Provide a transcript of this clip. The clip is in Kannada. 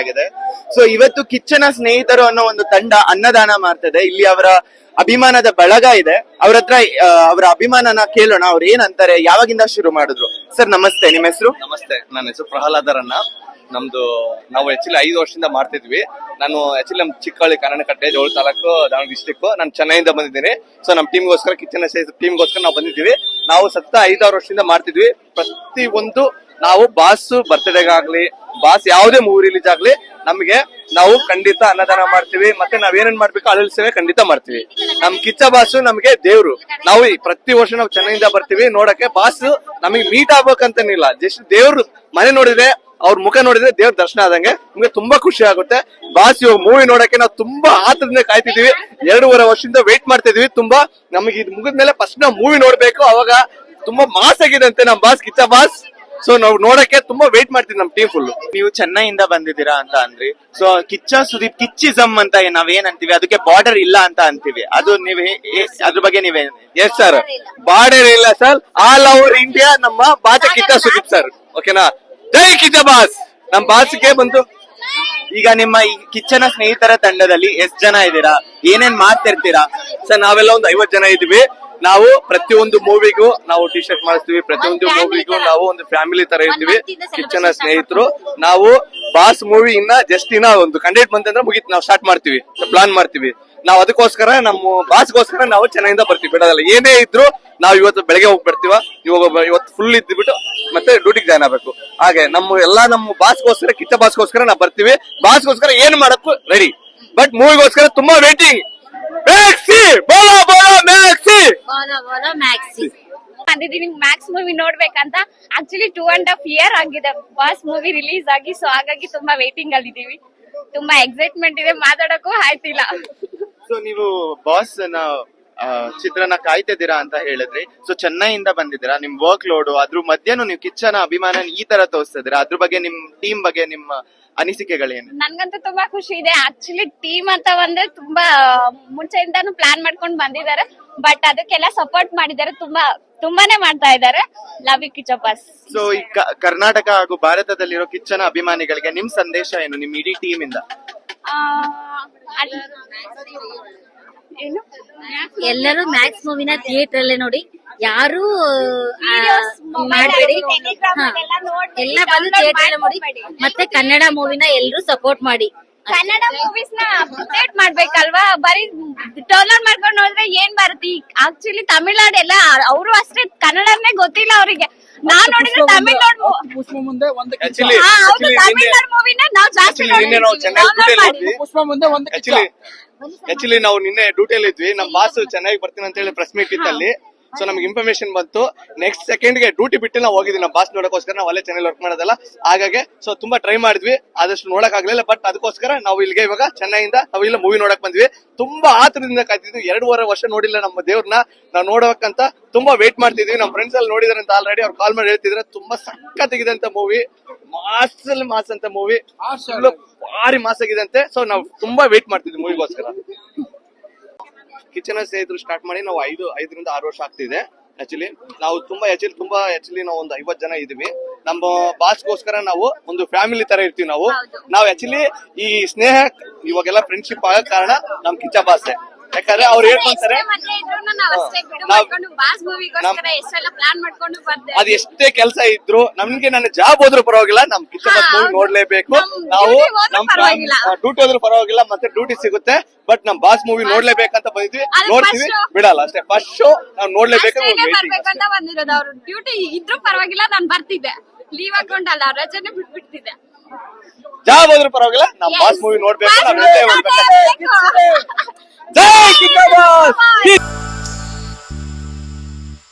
ಆಗಿದೆ. ಸೊ ಇವತ್ತು ಕಿಚ್ಚನ ಸ್ನೇಹಿತರು ಅನ್ನೋ ಒಂದು ತಂಡ ಅನ್ನದಾನ ಮಾಡ್ತದೆ. ಇಲ್ಲಿ ಅವರ ಅಭಿಮಾನದ ಬಳಗ ಇದೆ. ಅವ್ರ ಹತ್ರ ಅವರ ಅಭಿಮಾನನ ಕೇಳೋಣ. ಅವ್ರು ಏನಂತಾರೆ ಯಾವಾಗಿಂದ ಶುರು ಮಾಡಿದ್ರು? ಸರ್, ನಮಸ್ತೆ. ನಿಮ್ಮ ಹೆಸರು? ನಮಸ್ತೆ. ನನ್ನ ಹೆಸರು ಪ್ರಹ್ಲಾದರನ್ನ ನಮ್ದು, ನಾವು ಆಕ್ಚುಲಿ ಐದು ವರ್ಷದಿಂದ ಮಾಡ್ತಿದ್ವಿ. ನಾನು ಆಕ್ಚುಲಿ ನಮ್ ಚಿಕ್ಕಹಳ್ಳಿ ಕನ್ನಡಕಟ್ಟೆ, ಜೋಳ ತಾಲೂಕು, ದಾವಣಗೆರೆ ಡಿಸ್ಟಿಕ್ ನಾನು ಚೆನ್ನೈಯಿಂದ ಬಂದಿದ್ದೀನಿ. ಸೊ ನಮ್ಮ ಟೀಮ್ಗೋಸ್ಕರ ಕಿಚನ್ ಟೀಮ್ಗೋಸ್ಕರ ನಾವು ಬಂದಿದ್ದೀವಿ. ನಾವು ಸತ್ತ ಐದಾರು ವರ್ಷದಿಂದ ಮಾಡ್ತಿದ್ವಿ. ಪ್ರತಿ ಒಂದು ನಾವು ಬಾಸು ಬರ್ತ್ಡೇಗಾಗ್ಲಿ ಬಾಸ್ ಯಾವುದೇ ಮೂವಿ ರಿಲೀಸ್ ಆಗ್ಲಿ, ನಮ್ಗೆ ನಾವು ಖಂಡಿತ ಅನ್ನದಾನ ಮಾಡ್ತೀವಿ, ಮತ್ತೆ ನಾವ್ ಏನೇನ್ ಮಾಡ್ಬೇಕು ಅಳಲ್ ಸೇವೆ ಖಂಡಿತ ಮಾಡ್ತೀವಿ. ನಮ್ ಕಿಚ್ಚ ಬಾಸ್ ನಮ್ಗೆ ದೇವ್ರು. ನಾವು ಈ ಪ್ರತಿ ವರ್ಷ ನಾವು ಚೆನ್ನೈಯಿಂದ ಬರ್ತೀವಿ, ನೋಡಕ್ಕೆ ಬಾಸ್ ನಮಗೆ ಮೀಟ್ ಆಗ್ಬೇಕಂತನಿಲ್ಲ. ಜಸ್ಟ್ ದೇವ್ರು ಮನೆ ನೋಡಿದ್ರೆ, ಅವ್ರ ಮುಖ ನೋಡಿದ್ರೆ ದೇವ್ರ ದರ್ಶನ ಆದಂಗೆ ನಮ್ಗೆ ತುಂಬಾ ಖುಷಿ ಆಗುತ್ತೆ. ಬಾಸ್ ಇವಾಗ ಮೂವಿ ನೋಡಕ್ಕೆ ನಾವು ತುಂಬಾ ಆತದಿಂದ ಕಾಯ್ತಿದೀವಿ. ಎರಡೂವರೆ ವರ್ಷದಿಂದ ವೇಟ್ ಮಾಡ್ತಿದೀವಿ ತುಂಬಾ. ನಮಗೆ ಇದು ಮುಗಿದ್ಮೇಲೆ ಫಸ್ಟ್ ನಾವು ಮೂವಿ ನೋಡ್ಬೇಕು, ಅವಾಗ ತುಂಬಾ ಮಾಸ್ ಆಗಿದೆ ಅಂತೆ ನಮ್ ಬಾಸ್, ಕಿಚ್ಚ ಬಾಸ್. ಸೊ ನಾವು ನೋಡಕ್ಕೆ ತುಂಬಾ ವೇಟ್ ಮಾಡ್ತೀವಿ ನಮ್ ಟೀಮ್ ಫುಲ್ ನೀವು ಚೆನ್ನೈಯಿಂದ ಬಂದಿದ್ದೀರಾ ಅಂತ ಅಂದ್ರಿ. ಸೊ ಕಿಚ್ಚ ಸುದೀಪ್ ಕಿಚ್ಚಿಸಮ್ ಅಂತ ಏನ್ ನಾವೇನ್ ಅಂತೀವಿ? ಅದಕ್ಕೆ ಬಾರ್ಡರ್ ಇಲ್ಲ ಅಂತ ಅಂತೀವಿ. ಅದು ನೀವ್ ಅದ್ರ ಬಗ್ಗೆ ನೀವೇ ಎಸ್ ಸರ್ ಬಾರ್ಡರ್ ಇಲ್ಲ. ಸರ್ ಆಲ್ ಓವರ್ ಇಂಡಿಯಾ ನಮ್ಮ ಬಾಚ ಕಿಚ್ಚ ಸುದೀಪ್ ಸರ್ ಓಕೆನಾ ಜೈ ಕಿಚ್ಚ ಬಾಸ್. ನಮ್ ಬಾಸ್ಗೆ ಬಂತು ಈಗ ನಿಮ್ಮ ಈ ಕಿಚ್ಚನ ಸ್ನೇಹಿತರ ತಂಡದಲ್ಲಿ ಎಷ್ಟ್ ಜನ ಇದ್ದೀರಾ? ಏನೇನ್ ಮಾಡ್ತಿರ್ತೀರಾ? ಸರ್ ನಾವೆಲ್ಲ ಒಂದು ಐವತ್ ಜನ ಇದೀವಿ ನಾವು ಪ್ರತಿಯೊಂದು ಮೂವಿಗೂ ನಾವು ಟಿ ಶರ್ಟ್ ಮಾಡಿಸ್ತೀವಿ. ಪ್ರತಿಯೊಂದು ಮೂವಿಗೂ ನಾವು ಒಂದು ಫ್ಯಾಮಿಲಿ ತರ ಇರ್ತೀವಿ. ಕಿಚ್ಚನ ಸ್ನೇಹಿತರು. ನಾವು ಬಾಸ್ ಮೂವಿ ಇನ್ನ ಜಸ್ಟ್ ಇನ್ನ ಒಂದು ಕಂಡೇಟ್ ಬಂತಂದ್ರೆ ಮುಗಿತ್. ನಾವು ಸ್ಟಾರ್ಟ್ ಮಾಡ್ತೀವಿ. ಪ್ಲಾನ್ ಮಾಡ್ತೀವಿ. ನಾವು ಅದಕ್ಕೋಸ್ಕರ ನಮ್ಮ ಬಾಸ್ಗೋಸ್ಕರ ನಾವು ಚೆನ್ನಾಗಿಂದ ಬರ್ತೀವಿ. ಬಿಡೋದಲ್ಲ. ಏನೇ ಇದ್ರು ನಾವು ಇವತ್ತು ಬೆಳಗ್ಗೆ ಹೋಗಿ ಬರ್ತೀವ. ಇವಾಗ ಇವತ್ತು ಫುಲ್ ಇದ್ಬಿಟ್ಟು ಮತ್ತೆ ಡ್ಯೂಟಿಗೆ ಜಾಯ್ನ್ ಆಗ್ಬೇಕು. ಹಾಗೆ ನಮ್ಮ ಎಲ್ಲಾ ನಮ್ಮ ಬಾಸ್ಗೋಸ್ಕರ ಕಿಚ್ಚ ಬಾಸ್ಗೋಸ್ಕರ ನಾವು ಬರ್ತೀವಿ. ಬಾಸ್ಗೋಸ್ಕರ ಏನ್ ಮಾಡಕ್ಕೂ ರೆಡಿ ಬಟ್ ಮೂವಿಗೋಸ್ಕರ ತುಂಬಾ ವೇಟಿಂಗ್ ಮ್ಯಾಕ್ಸಿ ಬೋಲಾ ಬೋಲಾ ಮ್ಯಾಕ್ಸಿ ಮ್ಯಾಕ್ಸಿ ಬಂದಿದ್ದೀನಿ Max movie ನೋಡ್ಬೇಕಂತ. Actually two and half year ಆಗಿದೆ. ಬಾಸ್ ಮೂವಿ ರಿಲೀಸ್ ಆಗಿ ಸೊ ಹಾಗಾಗಿ ತುಂಬಾ ವೇಟಿಂಗ್ ಅಲ್ಲಿ ಇದೀವಿ. ತುಂಬಾ ಎಕ್ಸೈಟ್ಮೆಂಟ್ ಇದೆ ಮಾತಾಡಕ್ಕೂ ಆಯ್ತಿಲ್ಲ. ಸೊ ನೀವು ಬಾಸ್ ಚಿತ್ರನ ಕಾಯ್ತಿದ್ದೀರಾ ಅಂತ ಹೇಳಿದ್ರಿ. ಸೊ ಚೆನ್ನೈಯಿಂದ ಬಂದಿದ್ದೀರಾ ನಿಮ್ ವರ್ಕ್ ಲೋಡ್ ಅದ್ರ ಮಧ್ಯನೂ ನೀವು ಕಿಚ್ಚನ ಅಭಿಮಾನ ಈ ತರ ತೋರಿಸ್ತಿದ್ದೀರಾ? ಅದ್ರ ಬಗ್ಗೆ ನಿಮ್ ಟೀಮ್ ಬಗ್ಗೆ ನಿಮ್ಮ ಅನಿಸಿಕೆಗಳೇನು? ನನ್ಗಂತೂ ತುಂಬಾ ಖುಷಿ ಇದೆ. ಆಕ್ಚುಲಿ ಟೀಮ್ ಅಂತ ಬಂದ್ರೆ ತುಂಬಾ ಮುಂಚೆಯಿಂದಾನು ಪ್ಲಾನ್ ಮಾಡ್ಕೊಂಡು ಬಂದಿದ್ದಾರೆ. ಬಟ್ ಅದಕ್ಕೆಲ್ಲ ಸಪೋರ್ಟ್ ಮಾಡಿದ್ದಾರೆ. ತುಂಬಾ ತುಂಬಾನೇ ಮಾಡ್ತಾ ಇದ್ದಾರೆ. ಲವ್ ಯು ಕಿಚಪಾಸ್ ಸೊ ಈ ಕರ್ನಾಟಕ ಹಾಗೂ ಭಾರತದಲ್ಲಿರೋ ಕಿಚ್ಚನ ಅಭಿಮಾನಿಗಳಿಗೆ ನಿಮ್ ಸಂದೇಶ ಏನು ನಿಮ್ ಇಡೀ ಟೀಮ್ ಇಂದ? ಎಲ್ಲರೂ ಮ್ಯಾಕ್ಸ್ ಮೂವಿನ ಥಿಯೇಟರ್ ಅಲ್ಲೇ ನೋಡಿ. ಯಾರು ಮಾಡಬೇಡಿ. ಅಲ್ಲಿ, ಎಲ್ಲ ಬಂದು ಥಿಯೇಟರ್ ನೋಡಿ ಮಾಡ್ಕೊಬೇಡಿ. ಮತ್ತೆ ಕನ್ನಡ ಮೂವಿನ ಎಲ್ಲರೂ ಸಪೋರ್ಟ್ ಮಾಡಿ. ಕನ್ನಡ ಮೂವೀಸ್ನ ಅಪ್ಡೇಟ್ ಮಾಡ್ಬೇಕಲ್ವಾ? ಬರೀ ಡೌನ್ಲೋಡ್ ಮಾಡ್ಕೊಂಡು ನೋಡಿದ್ರೆ ಏನ್ ಬರುತ್ತೆ? ಆಕ್ಚುಲಿ ತಮಿಳ್ನಾಡು ಎಲ್ಲ ಅವರು ಅಷ್ಟೇ ಕನ್ನಡನೇ ಗೊತ್ತಿಲ್ಲ ಅವರಿಗೆ. ನಾನ್ ನೋಡಿದ್ರೆ ತಮಿಳ್ನಾಡು ಪುಷ್ಪ ಮುಂದೆ ಒಂದು ಕಿಚ್ಚ. ಆಕ್ಚುಲಿ ಹಾ ಹೌದು ಆಕ್ಚುಲಿ ನಿನ್ನೆ ತಮಿಳ್ನಾಡು ಮೂವಿನ ನಾವ್ ಜಾಸ್ತಿ Actually ನಿನ್ನೆ ನಾವು ನೋಡಿರ್ತೀವಿ. ಚೆನ್ನೈ Download ಡ್ಯೂಟಿಯಲ್ಲಿ ಮಾಡಿ. ಇದ್ವಿ ಪುಷ್ಪ ಮುಂದೆ ಒಂದು ಕಿಚ್ಚ. ಆಕ್ಚುಲಿ ಆಕ್ಚುಲಿ ನಾವು ನಿನ್ನೆ ಡ್ಯೂಟಿಯಲ್ಲಿ ಇದ್ವಿ ನಮ್ ಬಾಸ್ ಚೆನ್ನಾಗಿ ಬರ್ತೀನಿ ಅಂತ ಹೇಳಿ ಪ್ರೆಸ್ ಮೀಟ್ ಇತ್ತಲ್ಲಿ ಸೊ ನಮ್ಗೆ ಇನ್ಫಾರ್ಮೇಶನ್ ಬಂತು. ನೆಕ್ಸ್ಟ್ ಸೆಕೆಂಡ್ಗೆ ಡ್ಯೂಟಿ ಬಿಟ್ಟು ನಾವು ಹೋಗಿದ್ವಿ ನಮ್ಮ ಬಾಸ್ ನೋಡಕ್ಕೋಸ್ಕರ ನಾವು ಅಲ್ಲೇ ಚೆನ್ನೈಲಿ ವರ್ಕ್ ಮಾಡೋದಲ್ಲ. ಹಾಗಾಗಿ ಸೊ ತುಂಬಾ ಟ್ರೈ ಮಾಡಿದ್ವಿ. ಆದಷ್ಟು ನೋಡಕ್ ಆಗ್ಲಿಲ್ಲ ಬಟ್ ಅದಕ್ಕೋಸ್ಕರ ನಾವು ಇಲ್ಲಿಗೆ ಇವಾಗ ಚೆನ್ನೈಯಿಂದ ನಾವು ಇಲ್ಲ ಮೂವಿ ನೋಡಕ್ ಬಂದ್ವಿ. ತುಂಬಾ ಆತರದಿಂದ ಕಾಯ್ತಿದ್ವಿ. ಎರಡೂವರೆ ವರ್ಷ ನೋಡಿಲ್ಲ ನಮ್ಮ ದೇವ್ರನ್ನ. ನಾವು ನೋಡಬೇಕಂತ ತುಂಬಾ ವೇಟ್ ಮಾಡ್ತಿದ್ವಿ. ನಮ್ಮ ಫ್ರೆಂಡ್ಸ್ ಅಲ್ಲಿ ನೋಡಿದಾರೆ ಅಂತ ಆಲ್ರೆಡಿ ಅವ್ರು ಕಾಲ್ ಮಾಡಿ ಹೇಳ್ತಿದ್ರೆ. ತುಂಬಾ ಸಖತ್ತಾಗಿದೆ ಅಂತ ಮೂವಿ ಮಾಸ್ ಅಲ್ಲಿ ಮಾಸ್ ಅಂತ ಮೂವಿ ಭಾರಿ ಮಾಸ್ ಆಗಿದೆ ಅಂತೆ. ಸೊ ನಾವು ತುಂಬಾ ವೇಟ್ ಮಾಡ್ತಿದ್ವಿ ಮೂವಿಗೋಸ್ಕರ ಕಿಚನ್ ಸ್ನೇಹಿತರು ಸ್ಟಾರ್ಟ್ ಮಾಡಿ ನಾವು ಐದು ಐದರಿಂದ ಆರು ವರ್ಷ ಆಗ್ತಿದೆ ಆಕ್ಚುಲಿ ನಾವು ತುಂಬಾ ಆಕ್ಚುಲಿ ತುಂಬಾ ಆಕ್ಚುಲಿ ನಾವು ಒಂದು ಐವತ್ ಜನ ಇದೀವಿ. ನಮ್ಮ ಬಾಸ್ಗೋಸ್ಕರ ನಾವು ಒಂದು ಫ್ಯಾಮಿಲಿ ತರ ಇರ್ತೀವಿ ನಾವು. ನಾವು ಆಕ್ಚುಲಿ ಈ ಸ್ನೇಹ ಇವಾಗೆಲ್ಲ ಫ್ರೆಂಡ್ಶಿಪ್ ಆಗೋ ಕಾರಣ ನಮ್ ಕಿಚ್ಚ ಬಾಸೆ ಯಾಕಂದ್ರೆ ಅವ್ರು ಹೇಳ್ಕೊಂತಾರೆ ಅದ್ ಎಷ್ಟೇ ಕೆಲಸ ಇದ್ರು ನಮ್ಗೆ ನನ್ನ ಜಾಬ್ ಹೋದ್ರು ಪರವಾಗಿಲ್ಲ ನಮ್ ಕಿಚನ್. ನೋಡ್ಲೇಬೇಕು. ನಾವು ನಮ್ ಪರವಾಗಿಲ್ಲ. ಡ್ಯೂಟಿ ಹೋದ್ರು ಪರವಾಗಿಲ್ಲ ಮತ್ತೆ ಡ್ಯೂಟಿ ಸಿಗುತ್ತೆ. ಬಟ್ ನಮ್ ಬಾಸ್ ಮೂವಿ ನೋಡ್ಲೇಬೇಕಂತ ಬಂದಿದ್ವಿ. ನೋಡ್ತೀವಿ. ಬಿಡಲ್ಲ ಅಷ್ಟೇ. ಫಸ್ಟ್ ಶೋ ನಾವ್ ನೋಡ್ಲೇಬೇಕು. ಡ್ಯೂಟಿ ಇದ್ರೂ ಪರವಾಗಿಲ್ಲ ನಾನ್ ಬರ್ತಿದ್ದೆ. ಲೀವ್ ಹಾಕೊಂಡಲ್ಲ ರಜೆನೆ ಬಿಟ್ಬಿಡ್ತಿದ್ದೆ. ಜಾಬ್ ಹೋದ್ರು ಪರವಾಗಿಲ್ಲ ನಮ್ ಬಾಸ್ ಮೂವಿ ನೋಡ್ಬೇಕು movie ಇಲ್ಲೇ